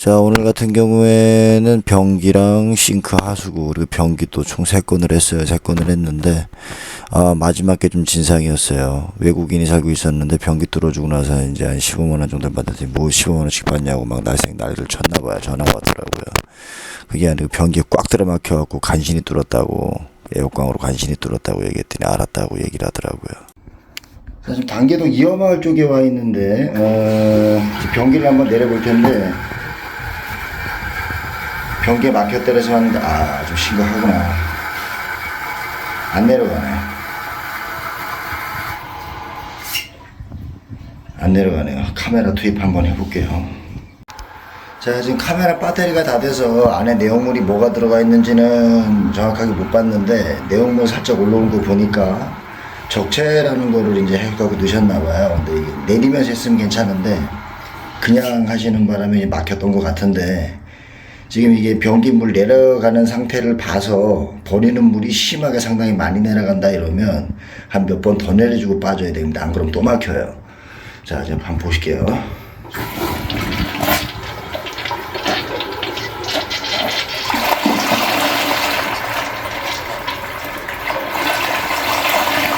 자, 오늘 같은 경우에는 변기랑 싱크 하수구, 그리고 변기 또총 세건을 했어요. 세건을 했는데, 아, 마지막 게 좀 진상이었어요. 외국인이 살고 있었는데 변기 뚫어주고 나서 이제 한 15만원 정도 받았더니 뭐 15만원씩 받냐고 막 날생 난리를 쳤나봐요. 전화가 왔더라고요. 그게 아니고 변기에 꽉 들어막혀갖고 간신히 뚫었다고, 애호광으로 간신히 뚫었다고 얘기했더니 알았다고 얘기를 하더라고요. 자, 지금 단계동 이어마을 쪽에 와 있는데, 어, 변기를 한번 내려볼 텐데, 변기에 막혔다해서 왔는데, 아, 좀 심각하구나. 안 내려가네. 안 내려가네요. 카메라 투입 한번 해볼게요. 자, 지금 카메라 배터리가 다 돼서 안에 내용물이 뭐가 들어가 있는지는 정확하게 못 봤는데, 내용물 살짝 올라온 거 보니까, 적체라는 거를 이제 해갖고 넣으셨나 봐요. 근데 이게 내리면서 했으면 괜찮은데, 그냥 하시는 바람에 막혔던 것 같은데, 지금 이게 변기 물 내려가는 상태를 봐서 버리는 물이 심하게 상당히 많이 내려간다 이러면 한 몇 번 더 내려주고 빠져야 됩니다. 안 그러면 또 막혀요. 자, 이제 한번 보실게요.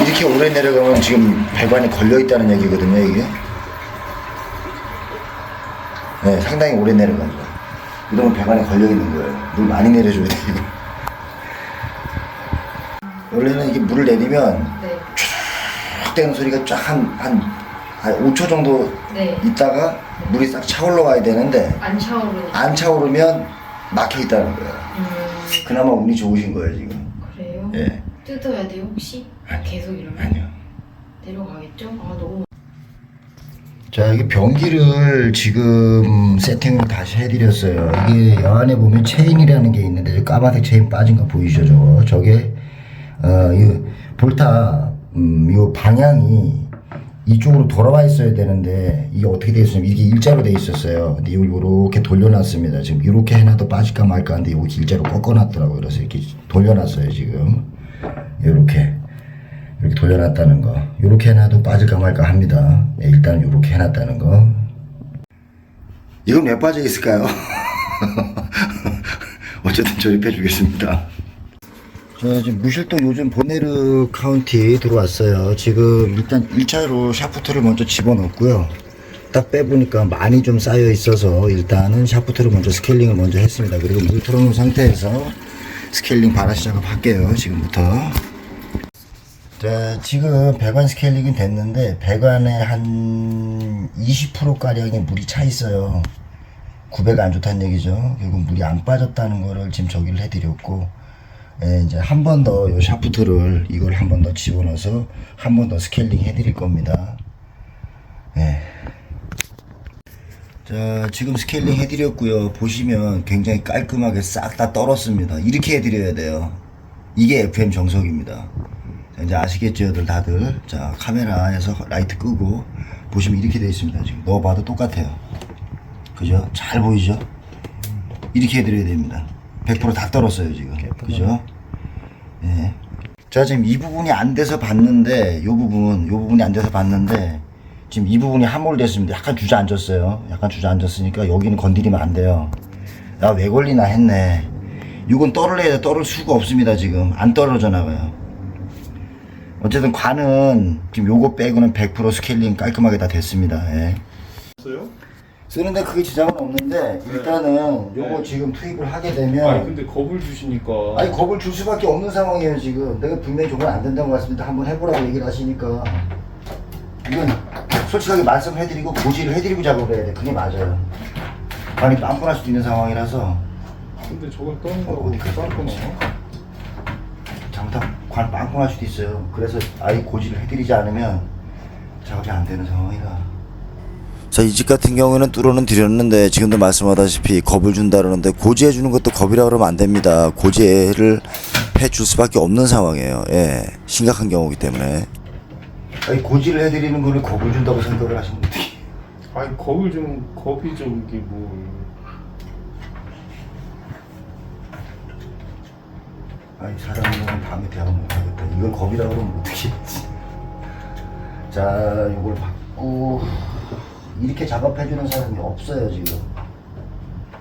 이렇게 오래 내려가면 지금 배관이 걸려 있다는 얘기거든요, 이게. 네, 상당히 오래 내려가죠. 이러면 배관에 걸려 있는 거예요. 물 많이 내려줘야 돼요. 원래는 이게 물을 내리면 네. 쫙 되는 소리가 쫙 한, 한, 한 5초 정도 네. 있다가 물이 싹 차올라 와야 되는데 안 차오르니까. 안 차오르면 막혀 있다는 거예요. 음, 그나마 운이 좋으신 거예요, 지금. 그래요? 예. 뜯어야 돼요, 혹시? 계속 이러면? 아니요. 내려가겠죠? 아, 너무. 자, 이게 변기를 지금 세팅을 다시 해드렸어요. 이게 여 안에 보면 체인이라는 게 있는데, 저 까만색 체인 빠진 거 보이시죠? 저거? 저게, 어, 이 볼타, 음, 요 방향이 이쪽으로 돌아와 있어야 되는데, 이게 어떻게 돼 있으면 이게 일자로 돼 있었어요. 근데 이걸 요렇게 돌려놨습니다. 지금 이렇게 해놔도 빠질까 말까 하는데, 이거 일자로 꺾어놨더라고요. 그래서 이렇게 돌려놨어요, 지금. 요렇게. 이렇게 돌려놨다는 거. 이렇게 해놔도 빠질까 말까 합니다. 예, 일단 이렇게 해놨다는 거. 이건 왜 빠져 있을까요? 어쨌든 조립해 주겠습니다. 저 지금 무실동 요즘 보네르 카운티 들어왔어요. 지금 일단 1차로 샤프트를 먼저 집어넣고요. 딱 빼보니까 많이 좀 쌓여 있어서 일단은 샤프트를 먼저 스케일링을 먼저 했습니다. 그리고 물 틀어놓은 상태에서 스케일링 바라 시작을 할게요. 지금부터. 자, 지금 배관 스케일링이 됐는데 배관에 한 20%가량의 물이 차 있어요. 구배가 안 좋다는 얘기죠. 결국 물이 안 빠졌다는 거를 지금 저기를 해드렸고, 예, 이제 한 번 더 요 샤프트를 이걸 한 번 더 집어넣어서 한 번 더 스케일링 해드릴 겁니다. 예. 자, 지금 스케일링 해드렸고요. 보시면 굉장히 깔끔하게 싹 다 떨었습니다. 이렇게 해드려야 돼요. 이게 FM 정석입니다. 자, 이제 아시겠죠, 다들. 자, 카메라에서 라이트 끄고 보시면 이렇게 되어 있습니다. 지금 넣어봐도 똑같아요. 그죠? 잘 보이죠? 이렇게 해드려야 됩니다. 100%다 떨었어요, 지금. 그죠? 예. 자, 지금 이 부분이 안 돼서 봤는데, 요 부분, 요 부분이 안 돼서 봤는데, 지금 이 부분이 함몰됐습니다. 약간 주저앉았어요. 약간 주저앉았으니까 여기는 건드리면 안 돼요. 나 왜 걸리나 했네. 이건 떨어야 돼. 떨을 수가 없습니다, 지금. 안 떨어져 나가요. 어쨌든 관은 지금 요거 빼고는 100% 스케일링 깔끔하게 다 됐습니다. 예. 없어요? 쓰는데 크게 지장은 없는데 일단은 요거 네. 지금 투입을 하게 아니 되면 근데 겁을 주시니까. 아니 겁을 줄 수밖에 없는 상황이에요 지금. 내가 분명히 저건 안 된다고 말씀드렸는데 한번 해보라고 얘기를 하시니까. 이건 솔직하게 말씀해드리고 고지를 해드리고 작업을 해야 돼. 그게 맞아요. 관이 빵꾸날 수도 있는 상황이라서. 근데 저걸 떠는 어, 거고 어디 잘 관 빵꾸날 수도 있어요 그래서 아예 고지를 해드리지 않으면 작업이 안 되는 상황이라 자, 이 집 같은 경우에는 뚫어는 드렸는데 지금도 말씀하다시피 겁을 준다 그러는데 고지해 주는 것도 겁이라 그러면 안 됩니다. 고지를 해줄 수밖에 없는 상황이에요. 예. 심각한 경우이기 때문에. 아니, 고지를 해 드리는 거를 겁을 준다고 생각을 하시면 어떻게 아니 겁을 좀 겁이 좀 이게 뭐 아니, 사람은 밤에 대화를 못 하겠다. 이걸 겁이라 그러면 어떻게 했지? 자, 이걸 받고 이렇게 작업해 주는 사람이 없어요, 지금.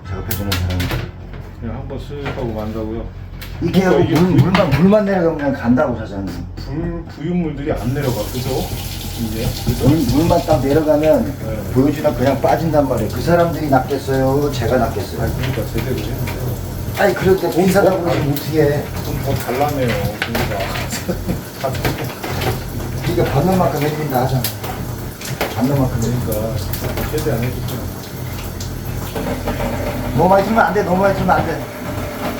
덮여주는 사람이. 그냥 한번 쓱 하고 만다고요. 이렇게 하고 이게 물, 물만, 물만 내려가면 그냥 간다고 사장님. 불 부유물들이 안 내려가. 그죠? 이제? 물, 물만 딱 내려가면 네. 보여주다 그냥 빠진단 말이에요. 그 사람들이 낫겠어요? 제가 낫겠어요? 그러니까 제대로 했는데 아니, 그럴 때 비싸다 그러면 어떻게 해? 좀더 달라네요. 그러니까 이게 받는 만큼 해준다 하잖아. 받는 만큼 해준다. 그러니까 최대한 해주죠. 너무 많이 틀면 안 돼, 너무 많이 틀면 안 돼.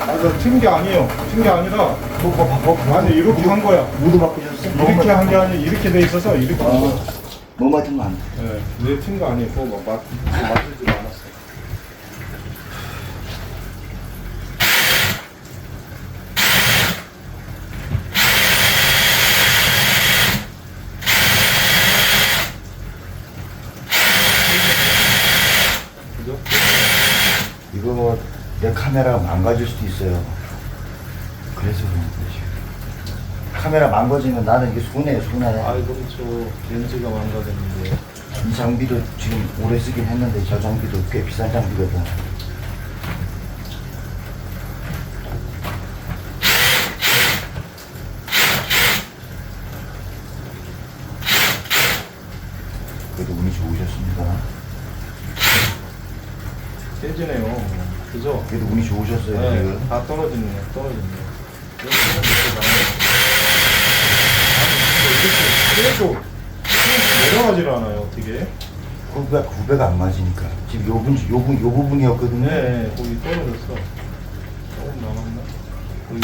아, 튼게 아니에요. 튼게 아니라 뭐, 뭐, 뭐, 뭐, 아니 이렇게 한 거야. 무도 바꾸셨어? 이렇게 한 게 아니라 이렇게 돼 있어서 이렇게 한 거야. 어, 너무 많이 틀면 안 돼. 네, 내튼거 아니고 막 맞, 맞지도 않았어. 그죠? 이거 뭐 내 카메라 망가질 수도 있어요. 그래서 그런 거지. 카메라 망가지면 나는 이게 손해, 손해. 아이 그렇죠. 렌즈가 망가졌는데. 이 장비도 지금 오래 쓰긴 했는데 저 장비도 꽤 비싼 장비거든. 그래도 운이 좋으셨습니다. 깨지네요. 그죠? 그래도 운이 좋으셨어요, 네, 지금. 다 떨어지네요. 떨어지네요. 아니, 근데 이렇게 계속 쭉 내려가질 않아요. 어떻게? 구배가, 구배가 안 맞으니까. 지금 요, 분, 요, 분, 요 부분이었거든요. 네, 거기 떨어졌어. 조금 남았나? 거기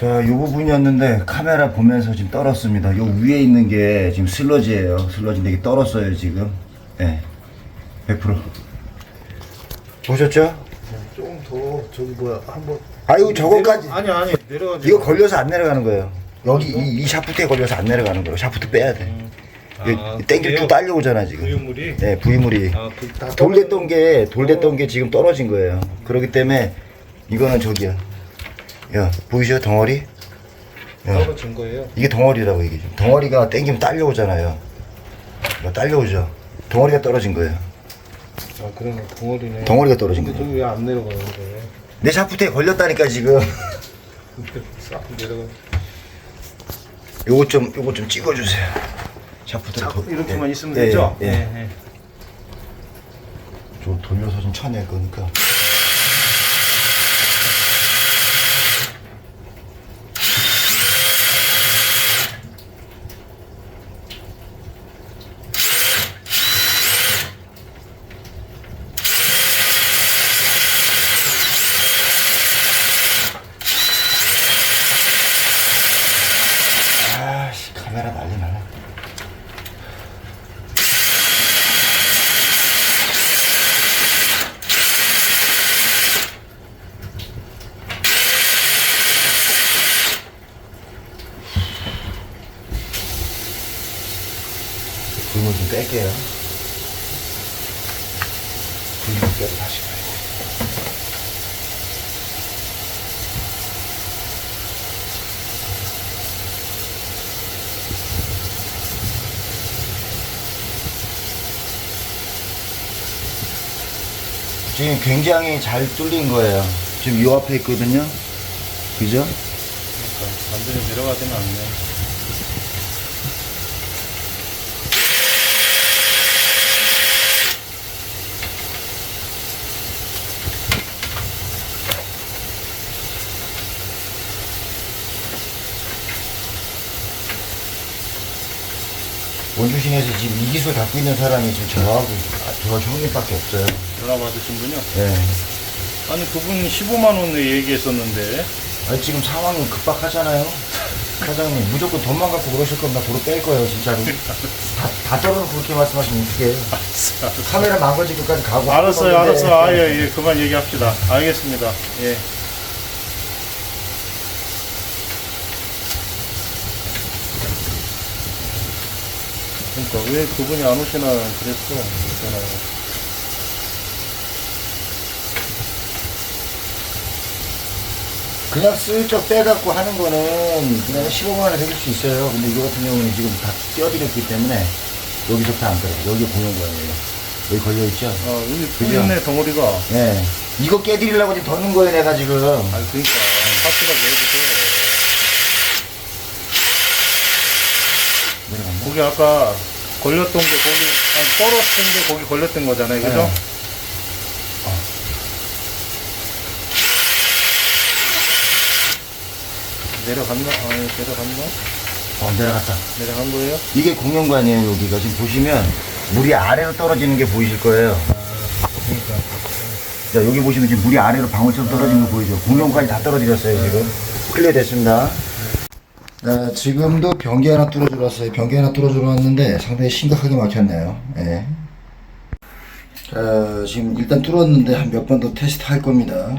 자, 요 부분이었는데 카메라 보면서 지금 떨었습니다. 요 위에 있는 게 지금 슬러지예요. 슬러지인데 이게 떨었어요, 지금. 예. 네. 100%. 보셨죠? 조금 더 저기 뭐야 한번 아유, 저거까지. 내려- 아니 아니 내려가지 이거 걸려서 안 내려가는 거예요. 여기 이, 이 샤프트에 걸려서 안 내려가는 거예요. 샤프트 빼야 돼. 이거 땡겨 쭉 딸려오잖아, 지금. 부유물이 네, 부위물이. 아, 그, 다 돌됐던 게, 돌됐던 게 지금 떨어진 거예요. 그렇기 때문에 이거는 저기야. 야, 보이셔? 덩어리? 야. 떨어진 거예요. 이게 덩어리라고 이게 지금. 덩어리가 땡기면 딸려오잖아요. 이거 딸려오죠. 덩어리가 떨어진 거예요. 아 그러네 덩어리네. 덩어리가 떨어진 근데 거예요. 저기 왜 안 내려가는데? 내 샤프트에 걸렸다니까 지금. 싹 내려가. 요거 좀 요거 좀 찍어주세요. 샤프트 자꾸 이렇게만 있으면 예, 되죠? 예. 예. 저 돌려서 좀 쳐낼 거니까. 아씨 카메라 난리 나네. 불물 좀 뺄게요. 불물 빼고 다시 가요. 지금 굉장히 잘 뚫린 거예요. 지금 요 앞에 있거든요. 그죠? 그러니까 완전히 내려가지는 않네. 원주시내에서 지금 이 기술 갖고 있는 사람이 지금 저하고 아, 저 형님밖에 없어요. 전화 받으신 분요? 네. 아니 그분 15만 원 얘기했었는데 아니 지금 상황이 급박하잖아요. 사장님 무조건 돈만 갖고 그러실 거면 나 도로 뺄 거예요 진짜로. 다, 다 떨어서 그렇게 말씀하시면 어떡해. 카메라 망가질 것까지 가고. 알았어요, 할 건데. 알았어. 아, 예, 예, 그만 얘기합시다. 알겠습니다. 예. 그러니까 왜 그분이 안 오시나 그랬어. 있잖아요. 그냥 슬쩍 빼갖고 하는 거는 그냥 15만 원에 해줄 수 있어요. 근데 이거 같은 경우는 지금 다 띄어드렸기 때문에 여기서부터 안 들어요. 여기 공용관이에요. 여기 걸려있죠? 아 여기 또 그죠? 있네 덩어리가. 예. 이거 깨드리려고 지금 더 넣은 거예요, 내가 지금. 아 그러니까 확실하게 해주세요. 내려간다. 거기 아까 걸렸던 게 거기 아, 떨어진 게 거기 걸렸던 거잖아요, 그죠? 네. 내려갔나? 아 내려갔나? 어, 내려갔다. 내려간 거예요? 이게 공용관이에요, 여기가. 지금 보시면 물이 아래로 떨어지는 게 보이실 거예요. 그러니까. 자, 여기 보시면 지금 물이 아래로 방울처럼 떨어지는 거 보이죠? 공룡까지 다 떨어뜨렸어요, 지금. 클리어 됐습니다. 자, 지금도 변기 하나 뚫어주러 왔어요. 변기 하나 뚫어주러 왔는데 상당히 심각하게 막혔네요. 예. 자, 지금 일단 뚫었는데 한 몇 번 더 테스트 할 겁니다.